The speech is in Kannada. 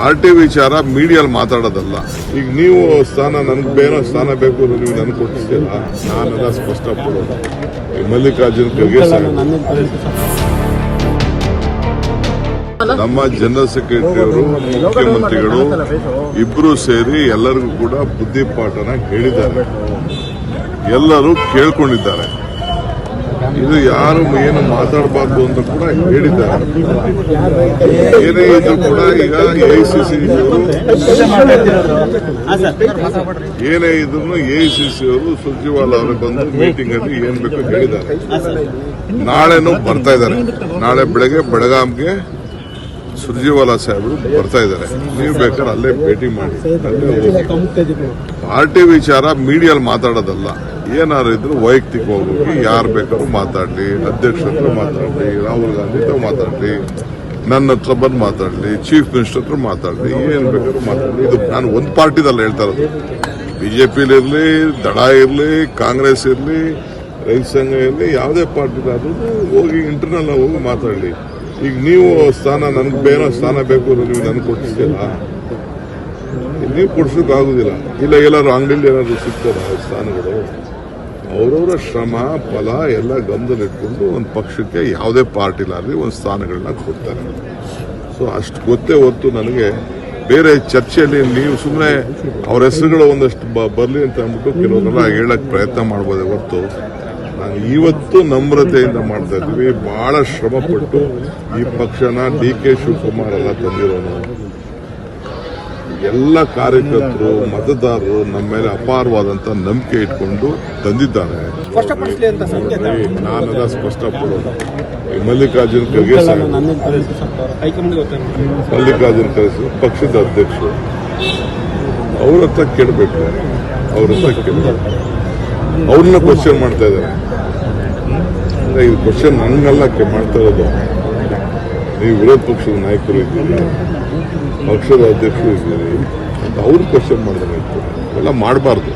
ಪಾರ್ಟಿ ವಿಚಾರ ಮೀಡಿಯಲ್ಲಿ ಮಾತಾಡೋದಲ್ಲ. ಈಗ ನೀವು ಸ್ಥಾನ ನನಗೆ ಬೇರೆ ಸ್ಥಾನ ಬೇಕು ಅಂತ ನೀವು ನನಗೆ ಕೊಟ್ಟಿದ್ದೀರ ನಾನೆಲ್ಲ ಸ್ಪಷ್ಟಪಡೋದು. ಮಲ್ಲಿಕಾರ್ಜುನ್ ಖರ್ಗೆ ನಮ್ಮ ಜನರಲ್ ಸೆಕ್ರೆಟರಿ ಅವರು ಮುಖ್ಯಮಂತ್ರಿಗಳು ಇಬ್ರು ಸೇರಿ ಎಲ್ಲರಿಗೂ ಕೂಡ ಬುದ್ಧಿಪಾಠನ ಹೇಳಿದ್ದಾರೆ. ಎಲ್ಲರೂ ಕೇಳ್ಕೊಂಡಿದ್ದಾರೆ. ಇದು ಯಾರು ಏನು ಮಾತಾಡಬಾರ್ದು ಅಂತ ಕೂಡ ಹೇಳಿದ್ದಾರೆ. ಏನೇ ಇದ್ರು ಕೂಡ ಈಗ ಎಐಸಿಸಿ ಏನೇ ಇದ್ರು ಎಐಸಿಸಿ ಅವರು ಸುರ್ಜಿವಾಲ ಅವರು ಬಂದು ಮೀಟಿಂಗ್ ಅಲ್ಲಿ ಏನ್ ಬೇಕು ಹೇಳಿದ್ದಾರೆ. ನಾಳೆನೂ ಬರ್ತಾ ಇದ್ದಾರೆ. ನಾಳೆ ಬೆಳಗ್ಗೆ ಬೆಳಗಾಂಗೆ ಸುರ್ಜಿವಾಲ ಸಾಹೇಬರು ಬರ್ತಾ ಇದ್ದಾರೆ. ನೀವು ಬೇಕಾದ್ರೆ ಅಲ್ಲೇ ಭೇಟಿ ಮಾಡಿ. ಪಾರ್ಟಿ ವಿಚಾರ ಮೀಡಿಯಲ್ಲಿ ಮಾತಾಡೋದಲ್ಲ. ಏನಾರು ಇದ್ರು ವೈಯಕ್ತಿಕ ಹೋಗಿ ಯಾರು ಬೇಕಾದ್ರೂ ಮಾತಾಡ್ಲಿ ಹತ್ರ ಮಾತಾಡ್ಲಿ, ರಾಹುಲ್ ಗಾಂಧಿ ಹತ್ರ ಮಾತಾಡ್ಲಿ, ನನ್ನ ಹತ್ರ ಬಂದು ಮಾತಾಡ್ಲಿ ಚೀಫ್ ಮಿನಿಸ್ಟರ್ ಹತ್ರ ಮಾತಾಡ್ಲಿ, ಏನು ಬೇಕಾದ್ರೂ ಮಾತಾಡ್ಲಿ. ಇದು ನಾನು ಒಂದು ಪಾರ್ಟಿದಲ್ಲ ಹೇಳ್ತಾ ಇರೋದು. ಬಿಜೆಪಿಲಿ ಇರಲಿ, ದಡ ಇರಲಿ, ಕಾಂಗ್ರೆಸ್ ಇರಲಿ, ರೈತ ಸಂಘ ಇರಲಿ, ಯಾವುದೇ ಪಾರ್ಟಿದಾದ್ರೂ ಹೋಗಿ ಇಂಟರ್ನಲ್ ಹೋಗಿ ಮಾತಾಡಲಿ. ಈಗ ನೀವು ಸ್ಥಾನ, ನನಗೆ ಬೇರೆ ಸ್ಥಾನ ಬೇಕು ನೀವು ನನಗೆ ಕೊಡಿಸ್ತೀರ ನೀವು ಕೊಡ್ಸೋಕೆ ಆಗುದಿಲ್ಲ. ಇಲ್ಲ ಎಲ್ಲರೂ ಅಂಗಡಿಯಲ್ಲಿ ಏನಾದ್ರು ಸಿಗ್ತಾರ ಸ್ಥಾನಗಳು? ಅವರವರ ಶ್ರಮ, ಫಲ ಎಲ್ಲ ಗಮನದಲ್ಲಿಟ್ಕೊಂಡು ಒಂದು ಪಕ್ಷಕ್ಕೆ ಯಾವುದೇ ಪಾರ್ಟಿಲಾಗಲಿ ಒಂದು ಸ್ಥಾನಗಳನ್ನ ಕೊಡ್ತಾರೆ. ಸೊ ಅಷ್ಟು ಗೊತ್ತೇ ಹೊತ್ತು ನನಗೆ ಬೇರೆ ಚರ್ಚೆಯಲ್ಲಿ ನೀವು ಸುಮ್ಮನೆ ಅವ್ರ ಹೆಸರುಗಳು ಒಂದಷ್ಟು ಬರಲಿ ಅಂತ ಅಂದ್ಬಿಟ್ಟು ಕೆಲವರೆಲ್ಲ ಹೇಳಕ್ ಪ್ರಯತ್ನ ಮಾಡ್ಬೋದೇ ಹೊತ್ತು ನಾನು ಇವತ್ತು ನಮ್ರತೆಯಿಂದ ಮಾಡ್ತಾ ಇದ್ದೀವಿ. ಬಹಳ ಶ್ರಮ ಪಟ್ಟು ಈ ಪಕ್ಷನ ಡಿ ಕೆ ಶಿವಕುಮಾರ್ ಎಲ್ಲ ತಂದಿರೋನು. ಎಲ್ಲ ಕಾರ್ಯಕರ್ತರು ಮತದಾರರು ನಮ್ಮ ಮೇಲೆ ಅಪಾರವಾದಂತ ನಂಬಿಕೆ ಇಟ್ಕೊಂಡು ತಂದಿದ್ದಾರೆ. ನಾನೆಲ್ಲ ಸ್ಪಷ್ಟಪಡೋದು ಮಲ್ಲಿಕಾರ್ಜುನ ಖರ್ಗೆ ಮಲ್ಲಿಕಾರ್ಜುನ್ ಖರ್ಗೆ ಪಕ್ಷದ ಅಧ್ಯಕ್ಷರು. ಅವ್ರ ಹತ್ರ ಕೇಳಬೇಕು. ಅವ್ರ ಹತ್ರ ಕೇಳಬೇಕು. ಅವ್ರನ್ನ ಕ್ವಶನ್ ಮಾಡ್ತಾ ಇದ್ದಾರೆ. ಅಂದ್ರೆ ಈ ಕ್ವಶನ್ ನನ್ನೆಲ್ಲ ಮಾಡ್ತಾ ಇರೋದು. ನೀವು ವಿರೋಧ ಪಕ್ಷದ ನಾಯಕರು ಇದ್ದೀರಿ, ಪಕ್ಷದ ಅಧ್ಯಕ್ಷರು ಇದ್ದೀರಿ ಅಂತ ಅವ್ರು ಕ್ವಶನ್ ಮಾಡಿದ್ರೆ ಎಲ್ಲ ಮಾಡಬಾರ್ದು.